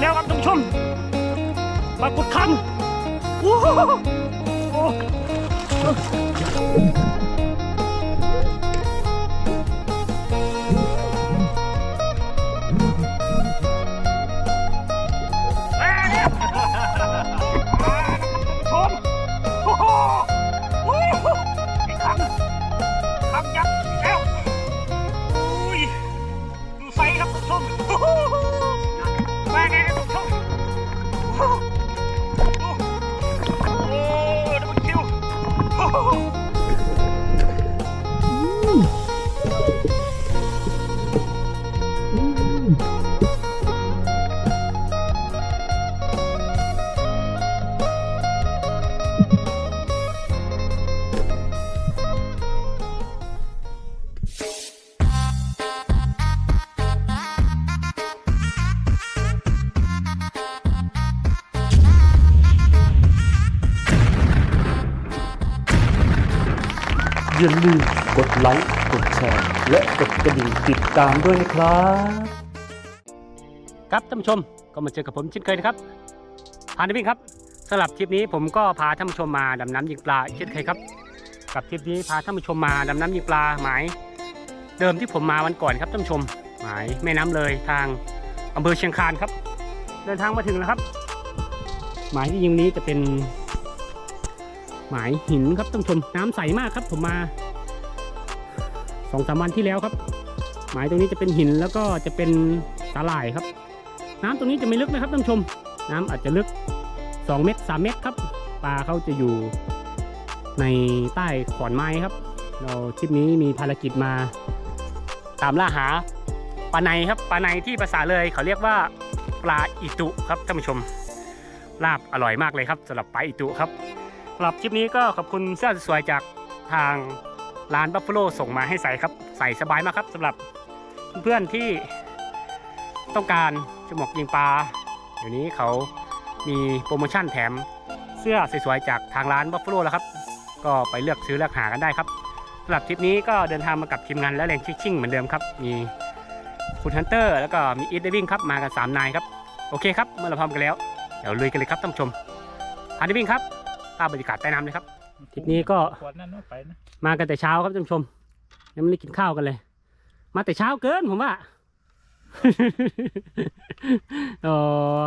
แล้วครับท่านผู้ชมปรากดคังโอ้โห ไลค์ กดแชร์ และกดกระดิ่งติดตามด้วยนะครับ ครับท่านผู้ชมก็มาเจอกับผมเช่นเคยนะครับพานวิ่งครับสำหรับทริปนี้ผมก็พาท่านผู้ชมมาดำน้ำยิงปลาเช่นเคยครับ กับทริปนี้พาท่านผู้ชมมาดำน้ำยิงปลาหมายเดิมที่ผมมาวันก่อนครับท่านผู้ชม หมายแม่น้ำเลยทางอำเภอเชียงคานครับ เดินทางมาถึงแล้วครับ หมายที่ยิงนี้จะเป็น หมายหินครับท่านผู้ชมน้ำใสมากครับผมมา สองสามวันที่แล้วครับ หมายตรงนี้จะเป็นหินแล้วก็จะเป็นสาหร่ายครับ น้ำตรงนี้จะไม่ลึกนะครับท่านผู้ชม น้ำอาจจะลึก 2 เมตร 3 เมตรครับ ปลาเขาจะอยู่ในใต้ขอนไม้ครับ เราทริปนี้มีภารกิจมา ตามล่าหาปลาในครับปลาในที่ภาษาเลยเขาเรียกว่าปลาอิตุครับท่านผู้ชมลาบอร่อยมากเลยครับสำหรับปลาอิตุครับสำหรับคลิปนี้ก็ขอบคุณเสื้อสวยจากทาง ร้านบัฟฟ a โลส่งมาให้ใส่ครับ ใส่สบายมากครับสำหรับเพื่อนๆที่ต้องการจะหมกยิงปลาเดี๋ยวนี้เขามีโปรโมชั่นแถมเสื้อสวยๆจากทางร้านบัฟฟ a โลแล้วครับ ก็ไปเลือกซื้อเลือกหากันได้ครับสำหรับทริปนี้ก็เดินทางมากับทีมงานและแรงชิ่งๆเหมือนเดิมครับ มีคุณฮันเตอร์แล้วก็มีอีทเดวิ่งครับมากัน3นายครับโอเคครับเมื่อเราพร้อมกันแล้วเดี๋ยวลุยกันเลยครับท่านผู้ชมฮันเดวิ่งครับตามบรรยากาศใต้น้ำเลยครับ ทริปนี้ก็ขวดนั่นเนาะไปนะมากันแต่เช้าครับท่านผู้ชม ยังไม่ได้กินข้าวกันเลย มาแต่เช้าเกินผมว่าเออ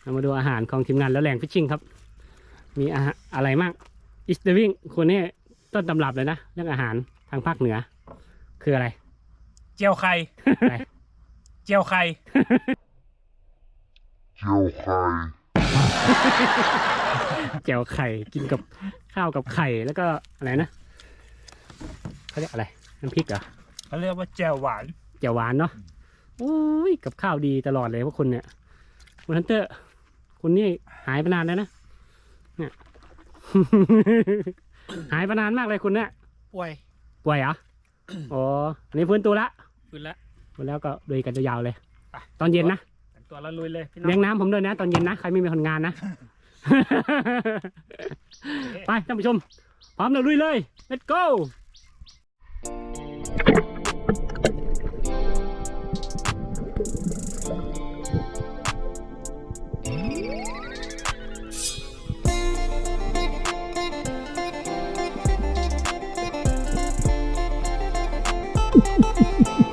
เรามาดูอาหารของทีมงานแล้วแรงฟิชชิ่งครับ มีอาหารอะไรมากอิสเดวิงคนนี้ต้นตำรับเลยนะ เรื่องอาหารทางภาคเหนือ คืออะไร เจียวไข่อะไรเจียวไข่เจียวไข่ แจ่วไข่กินกับข้าวกับไข่แล้วก็อะไรนะเขาเรียกอะไรน้ำพริกเหรอเขาเรียกว่าเจียวหวานเจียวหวานเนาะโอ้ยกับข้าวดีตลอดเลยพวกคุณเนี่ยคุณฮันเตอร์ คุณนี่หายไปนานแล้วนะเนี่ยหายไปนานมากเลยคุณเนี่ยป่วยป่วยเหรออ๋ออันนี้ฟื้นตัวละฟื้นละฟื้นแล้วก็ลุยกันยาวๆเลยไปตอนเย็นนะแต่งตัวละลุยเลยพี่น้เลี้อยงงน้ำผมด้วยนะ ตอนเย็นนะ ใครไม่มีคนงานนะ ไปท่านผู้ชม พร้อมเราลุยเลย let's go フフフ。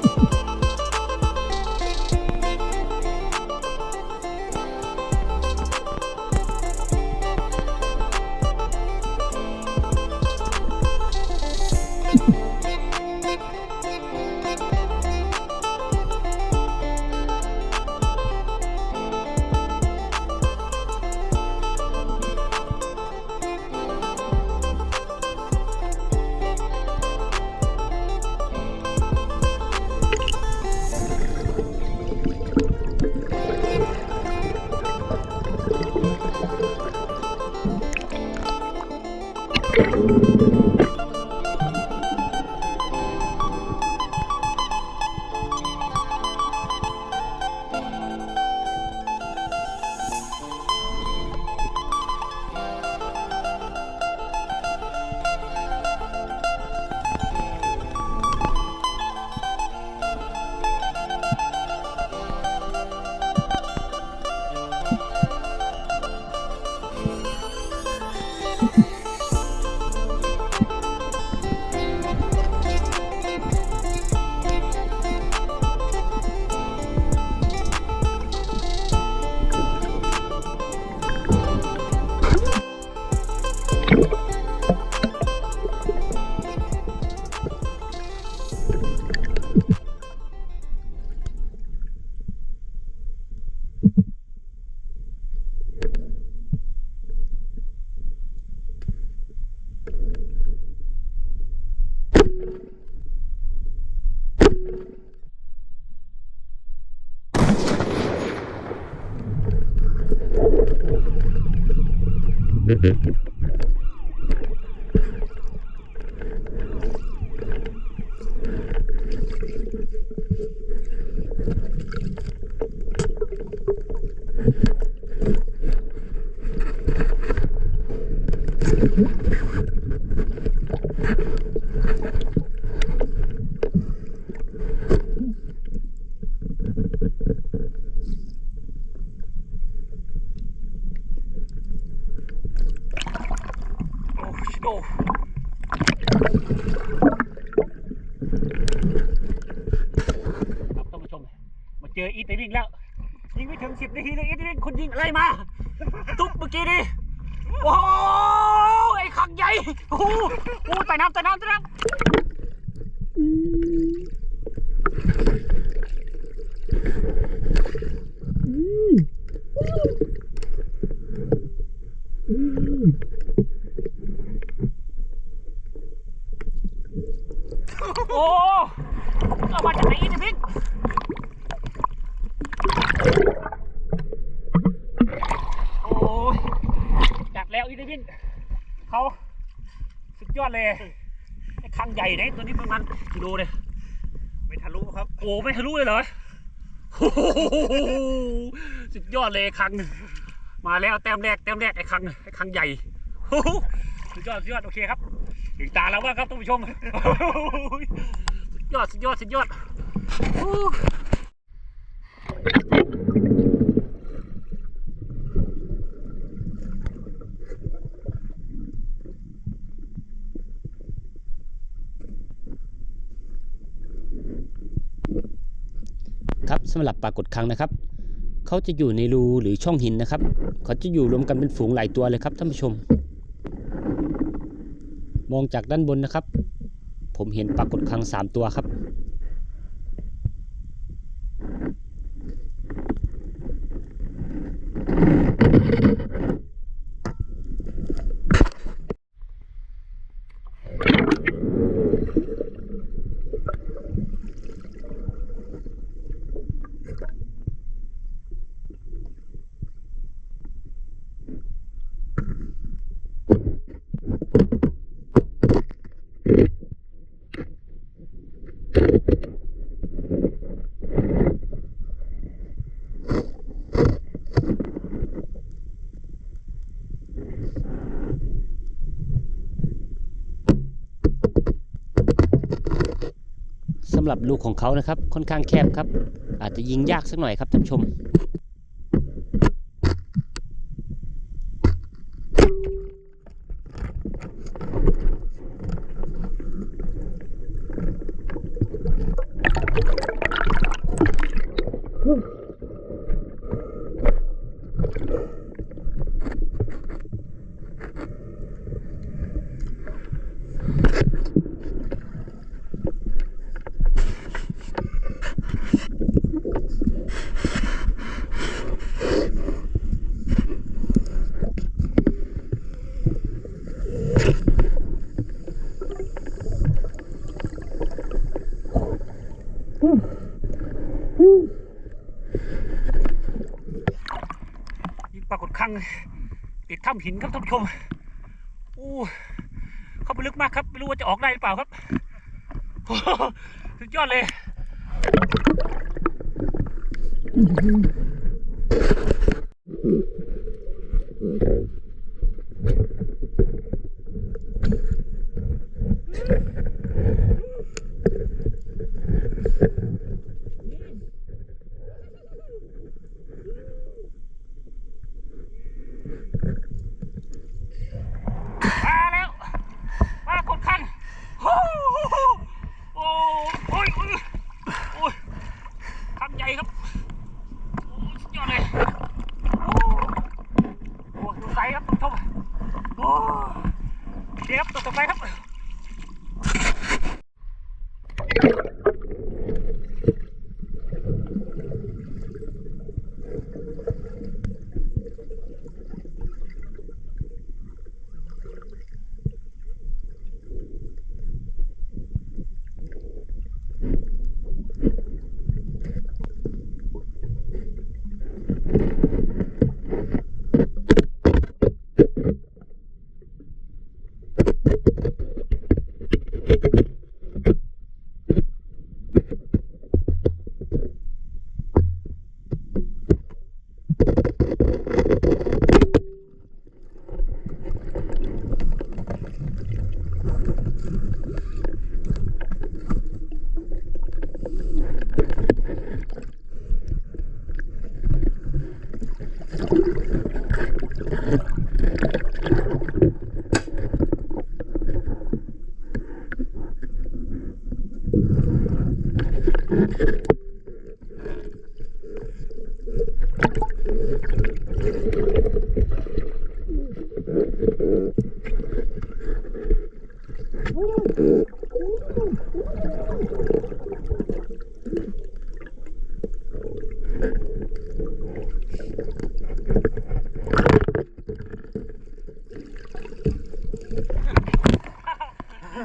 thank ครับท่านผู้ชม มาเจออีทในวิ่งแล้ว ยิงไม่ถึงสิบนาทีเลยอีทวิ่งคนยิงอะไรมา ตุ๊บเมื่อกี้นี่โอ้โหไอ้ขังใหญ่โอ้โหโอ้ใต้น้ำใต้น้ำใต้น้ำโอ้เอามาจากไหนอีทในวิ่ง โอ้ย จัดแล้วอีทในวิ่งเขาสุดยอดเลยไอ้คังใหญ่เนี่ยตัวนี้ประมาณกิโลเลยไม่ทะลุครับ โอ้ไม่ทะลุเลยเหรอโอ้โหสุดยอดเลยไอ้คังมาแล้วแต้มแรกแต้มแรกไอ้คังไอ้คังใหญ่โอ้โหสุดยอดสุดยอดโอเคครับถึงตาแล้วว่าครับท่านผู้ชมโอ้โหสุดยอดสุดยอดสุดยอด ครับสำหรับปลากดคังนะครับ เขาจะอยู่ในรูหรือช่องหินนะครับ เขาจะอยู่รวมกันเป็นฝูงหลายตัวเลยครับท่านผู้ชม มองจากด้านบนนะครับ ผมเห็นปลากดคังสามตัวครับ หรับลูกของเขานะครับ ค่อนข้างแคบครับ อาจจะยิงยากสักหน่อยครับท่านผู้ชม นี่ปรากฏครั้งติดถ้ำหินครับท่านผู้ชมอู้เข้าไปลึกมากครับ ไม่รู้ว่าจะออกได้หรือเปล่าครับสุดยอดเลย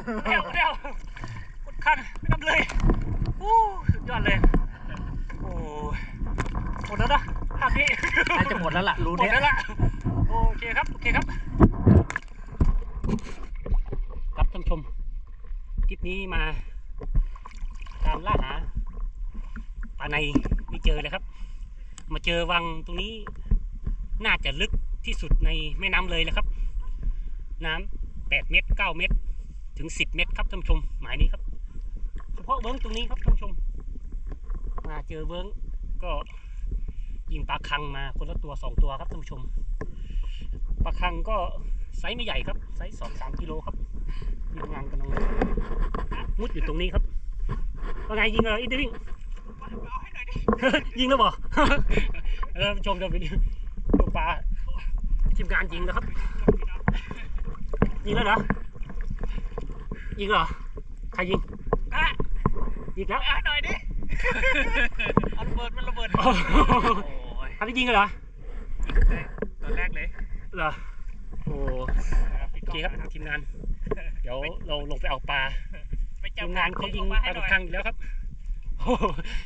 เร็วเร็วกดคันไม่ทำเลยโอ้สุดยอดเลย โอ้หมดแล้วนะภาพนี้น่าจะหมดแล้วล่ะรู้หมดเนี่ยแล้วล่ะโอเคครับ โอเคครับ ครับท่านผู้ชมคลิปนี้มาตามล่าหาปลาในไม่เจอเลยครับ มาเจอวังตรงนี้ น่าจะลึกที่สุดในแม่น้ำเลยเลยครับ น้ำแปดเมตรเก้าเมตร ถึงสิบเมตรครับท่านผู้ชมหมายนี้ครับ เฉพาะเบิ้งตรงนี้ครับท่านผู้ชม มาเจอเบิ้งก็ยิงปลาคังมาคนละตัวสองตัวครับท่านผู้ชมปลาคังก็ไซส์ไม่ใหญ่ครับไซส์สองสามกิโลครับยิงงานกำลังมุดอยู่ตรงนี้ครับว่าไงยิงเหรออินเดวิ่งยิงแล้วบออท่านผู้ชมเดี๋ยวไปดูปลาทีมงานยิงแล้วครับยิงแล้วเหรอ ยิงเหรอ ใครยิงอะยิงแล้วอะหน่อยดิเอาระเบิดมันระเบิดโอ้โหโอ้ยอันนี้ยิงกันเหรอ ตอนแรกเลยเหรอ โอ้โอเคครับทีมงาน เดี๋ยวเราลงไปเอาปลาไปจับทีมงานเขายิงปมาลาให้หตะน่อยครั้งอยู่แล้วครับโอ้โห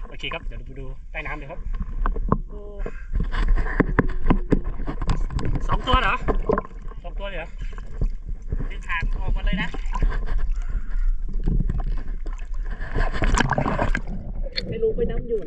โอเคครับ เดี๋ยวไปดูใต้น้ำเลยครับโอ้สองตัวเหรอสองตัวเลยเหรอดึงหางออกมาเลยนะ ไม่รู้ไปน้ำอยู่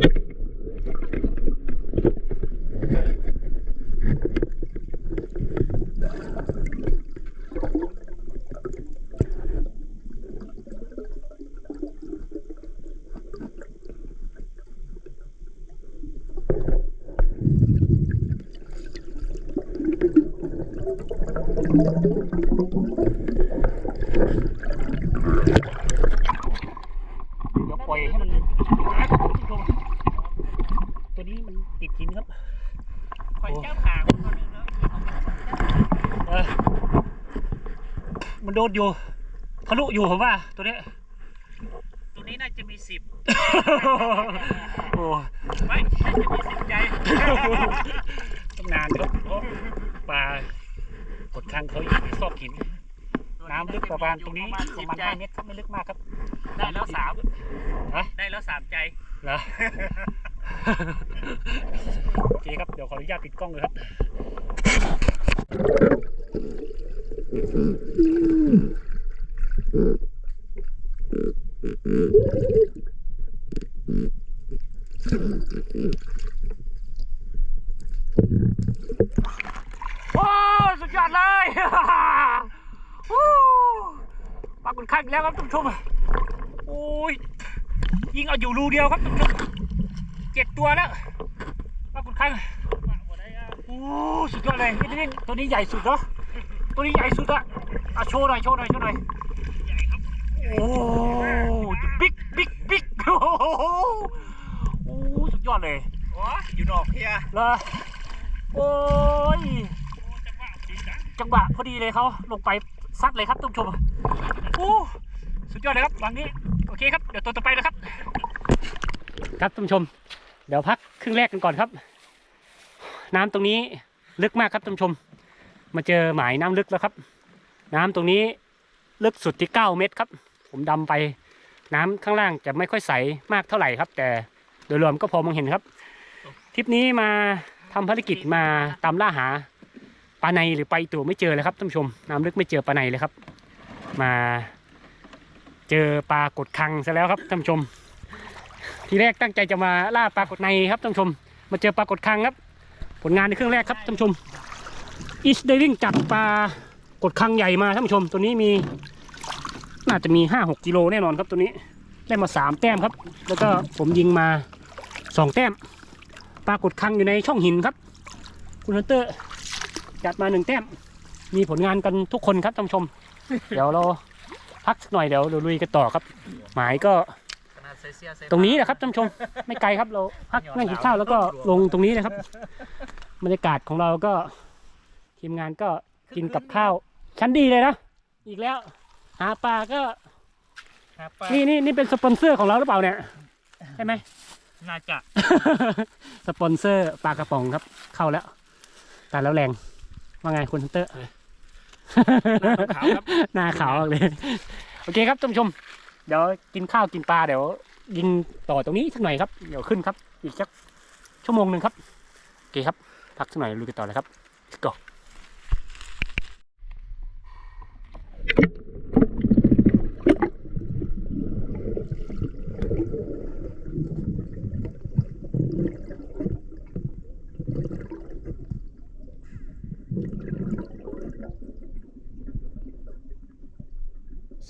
ดี๋ยวปล่อยให้มันตัวนี้มันติดหินครับ คอยจับหางมันก่อนนึงแล้ว เออ มันโดนอยู่ทะลุอยู่ผมว่า ตัวเนี้ยตัวนี้น่าจะมีสิบโอ้ไม่น่าจะมีสิบใจต้องนานครับเพราะปลากดคังเขาอยู่ในซอกหิน น้ำลึกประมาณตรงนี้ประสิบมาณใจห้าเมตรครับไม่ลึกมากครับ ได้แล้วสามฮะได้แล้วสามใจเหรอโอเคครับ เดี๋ยวขออนุญาตปิดกล้องเลยครับ โอ้สุดยอดเลยวู้ปลาคุณข้างอีกแล้วครับท่านผู้ชมโอ้ยยิงเอาอยู่รูเดียวครับท่านผู้ชมเจ็ดตัวแล้วปลาคุณข้างโอ้สุดยอดเลยนี่นี่ตัวนี้ใหญ่สุดเนาะ ตัวนี้ใหญ่สุดอะอะโชว์หน่อยโชว์หน่อยโชว์หน่อยใหญ่ครับโอ้บิ๊กบิ๊กบิ๊กโอ้โหโอ้สุดยอดเลยโอ้ยอยู่นอกเฮียเหรอโอ้ยโอ้จังหวะพอดีนะจังหวะพอดีเลยเขาลงไปซัดเลยครับท่านผู้ชมโอ้สุดยอดเลยครับวันนี้โอเคครับเดี๋ยวตัวต่อไปนะครับ ครับท่านผู้ชม เดี๋ยวพักครึ่งแรกกันก่อนครับ น้ำตรงนี้ลึกมากครับท่านผู้ชม มาเจอหมายน้ำลึกแล้วครับ น้ำตรงนี้ลึกสุดที่ 9 เมตรครับ ผมดำไปน้ำข้างล่างจะไม่ค่อยใสมากเท่าไหร่ครับ แต่โดยรวมก็พอมองเห็นครับทริปนี้มาทำภารกิจมาตามล่าหาปลาในหรือปลาตัวไม่เจอเลยครับท่านผู้ชม น้ำลึกไม่เจอปลาในเลยครับ มาเจอปลากดคังซะแล้วครับท่านผู้ชม ทีแรกตั้งใจจะมาล่าปลากดในครับท่านผู้ชม มาเจอปลากดคังครับ ผลงานในเครื่องแรกครับท่านผู้ชม อีสเดวิ่งจับปลากดคังใหญ่มาท่านผู้ชมตัวนี้มีน่าจะมีห้าหกกิโลแน่นอนครับตัวนี้ได้มาสามแต้มครับ แล้วก็ผมยิงมาสองแต้มปลากดคังอยู่ในช่องหินครับ คุณฮันเตอร์จัดมาหนึ่งแต้ม มีผลงานกันทุกคนครับท่านผู้ชม เดี๋ยวเราพักสักหน่อยเดี๋ยวเราลุยกันต่อครับ หมายก็ขนาดใส่เสื้อใส่ตรงนี้นะครับท่านผู้ชมไม่ไกลครับเราพักนั่งกินข้าวแล้วก็ลงตรงนี้นะครับบรรยากาศของเราก็ ทีมงานก็กินกับข้าว ชั้นดีเลยนะ อีกแล้ว หาปลาก็ครับป้านี่นี่นี่เป็นสปอนเซอร์ของเราหรือเปล่าเนี่ย ใช่ไหม น่าจะ สปอนเซอร์ปลากระป๋องครับ เข้าแล้วตายแล้วแรง ว่าไงคุณฮันเตอร์ขาวครับหน้าขาวมากเลย โอเคครับท่านผู้ชม เดี๋ยวกินข้าวกินปลาเดี๋ยว ยิงต่อตรงนี้สักหน่อยครับ เดี๋ยวขึ้นครับ อีกสักชั่วโมงหนึ่งครับ โอเคครับ พักสักหน่อยลุยกันต่อเลยครับ Let's go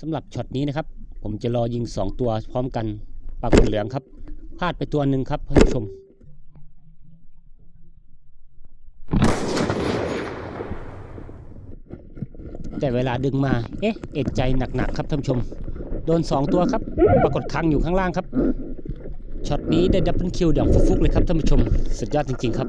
สำหรับช็อตนี้นะครับ ผมจะรอยิง 2 ตัวพร้อมกันปากฏเหลืองครับพลาดไปตัวหนึ่งครับท่านผู้ชม แต่เวลาดึงมาเอ๊ะเอ็ดใจหนักๆครับท่านผู้ชม โดน 2 ตัวครับ ปรากฏครั้งอยู่ข้างล่างครับช็อตนี้ได้ดับเบิลคิวอย่างฟุกๆเลยครับท่านผู้ชม สุดยอดจริง ๆ ครับ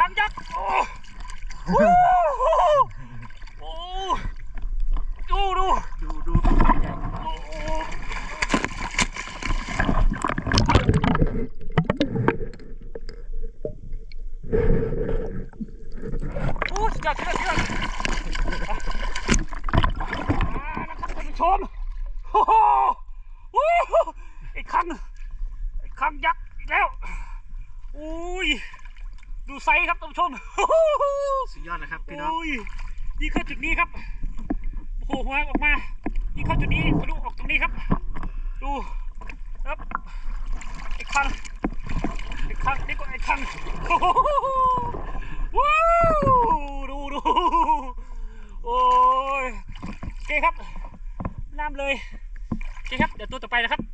คำยักษ์โอ้โหโอ้ดูดูดูดูโอ้โหโอ้สุดยอดสุดยอดสุดยอดมาแล้วครับท่านผู้ชมโอ้โหโอ้โหอีกครั้ง ครั้งยักษ์อีกแล้ว อุ้ย ดูไซส์ครับท่านผู้ชม สุดยอดนะครับพี่น้อง อุ้ยยิงเข้าจุดนี้ครับ โอ้โหหัวออกมายิงเข้าจุดนี้ทะลุออกตรงนี้ครับ ดูครับอีกครั้งอีกครั้งนี่ก็อีกครั้งโอ้โหว้าวดูดูโอ้ยโอเคครับน้ำเลย โอเคครับ เดี๋ยวตัวต่อไปนะครับ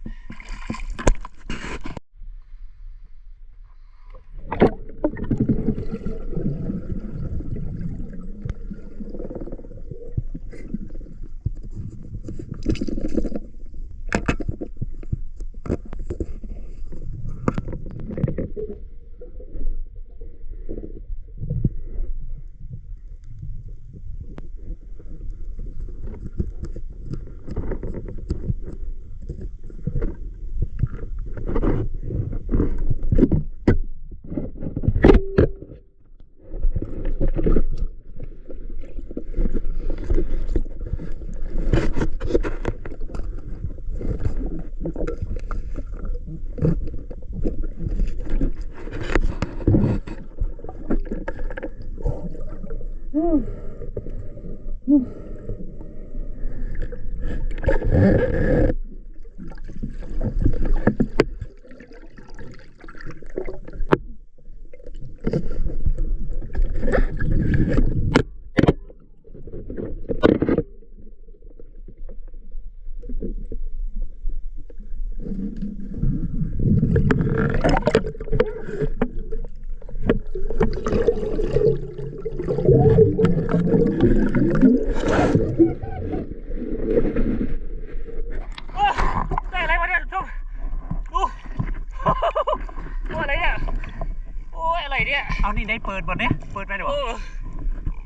นี่ยเอานี่ได้เปิดบอลเนี่ยเปิดไปเดี๋ยวโอ้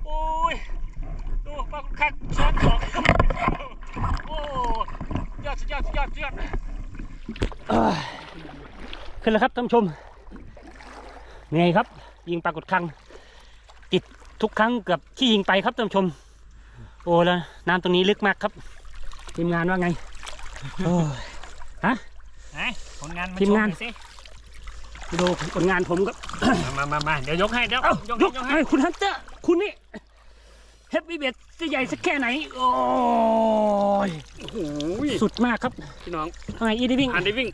โอ้ยดูปลาคักช้อนสองโอ้ยอดสุดยอดสุดยอดสุดยอดเอ้ยขึ้นแล้วครับท่านผู้ชมเหนื่อยครับ ยิงปรากฏครั้งติดทุกครั้งเกือบที่ยิงไปครับท่านผู้ชม โอ้แล้วน้ำตรงนี้ลึกมากครับทีมงานว่าไงโอ้ยฮะไหนผลงานทีมงานโชว์หอยสิ ดูผลงานผมครับมามามาเดี๋ยวยกให้เดี๋ยวเอ้ายกยให้กยกให้ให้คุณฮันเตอร์คุณนี่เฮฟวีเบสจะใหญ่สักแค่ไหน โอ้ยโอ้โหสุดมากครับ พี่น้องทำไมอีได้วิ่งอันได้วิ่ง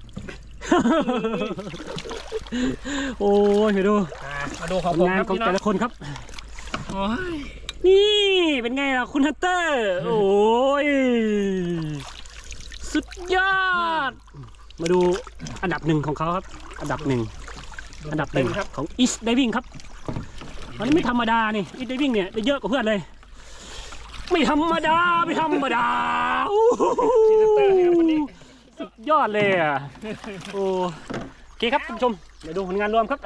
โอ้ยเดี๋ยวดูอ่ามาดูขผองลผมงานครับของพี่น้อแต่งละคนครับโอ้ยนี่เป็นไงล่ะคุณฮันเตอร์ โอ้ย สุดยอด มาดูอันดับหนึ่งของเขาครับ อันดับหนึ่ง อันดับหนึ่งครับของ East Diving ครับมันไม่ธรรมดานี่ East Diving เนี่ยได้เยอะกว่าเพื่อนเลย ไม่ธรรมดาไม่ธรรมดาโอ้โหพรีเซนเตอร์ให้ครับวันนี้สุดยอดเลยอะโอ้โอเคครับท่านผู้ชมเดี๋ยวดูผลงานรวมครับ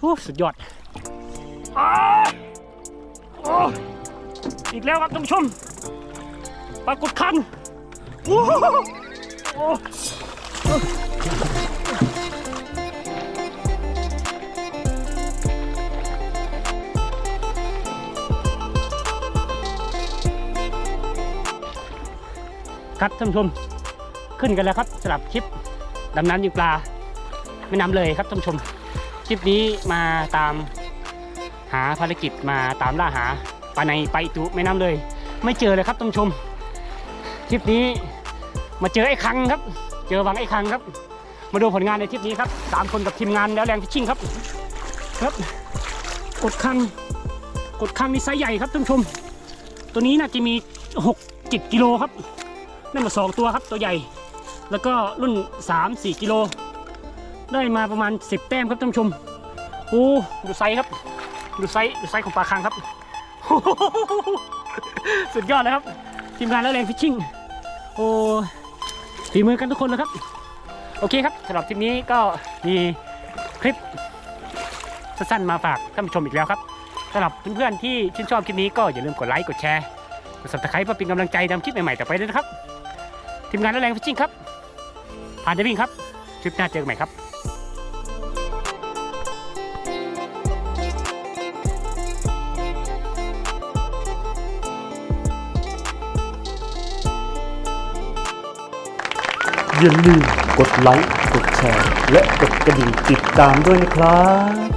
โอ้สุดยอดอ้าวโอ้อีกแล้วครับท่านผู้ชมปรากฏคันโอ้โห ครับท่านผู้ชมขึ้นกันแล้วครับสำหรับคลิปดำน้ำยิงปลาไม่น้ำเลยครับท่านผู้ชม คลิปนี้มาตามหาภารกิจมาตามล่าหาปลาในไปตุไม่น้ำเลย ไม่เจอเลยครับท่านผู้ชม คลิปนี้มาเจอไอ้คังครับ เจอวังไอ้คังครับ มาดูผลงานในคลิปนี้ครับสามคนกับทีมงานแล้วแรงพิชชิ่งครับ ครับ กดคังกดคังนี่ไซส์ใหญ่ครับท่านผู้ชม ตัวนี้น่าจะมี6 7กิโลครับ ได้มาสองตัวครับตัวใหญ่ แล้วก็รุ่น 3 4 กิโล ได้มาประมาณ 10 แต้มครับท่านผู้ชมโอ้ดูไซส์ครับ ดูไซส์ดูไซส์ของปลาคางครับ สุดยอดเลยครับ ทีมงานแล้วแรงฟิชชิ่งโอ้ฝีมือกันทุกคนเลยครับ โอเคครับสำหรับคลิปนี้ก็มีคลิปสั้นๆมาฝากท่านผู้ชมอีกแล้วครับสำหรับเพื่อนๆที่ชื่นชอบคลิปนี้ก็อย่าลืมกดไลค์กดแชร์กด subscribe เพื่อเป็นกำลังใจทำคลิปใหม่ๆต่อไปด้วยนะครับ ทีมงานและแรงฟิชชิ่งครับ ผ่านจะวิ่งครับคลิปหน้าเจอกันใหม่ครับอย่าลืมกดไลค์ กดแชร์ และกดกระดิ่งติดตามด้วยนะครับ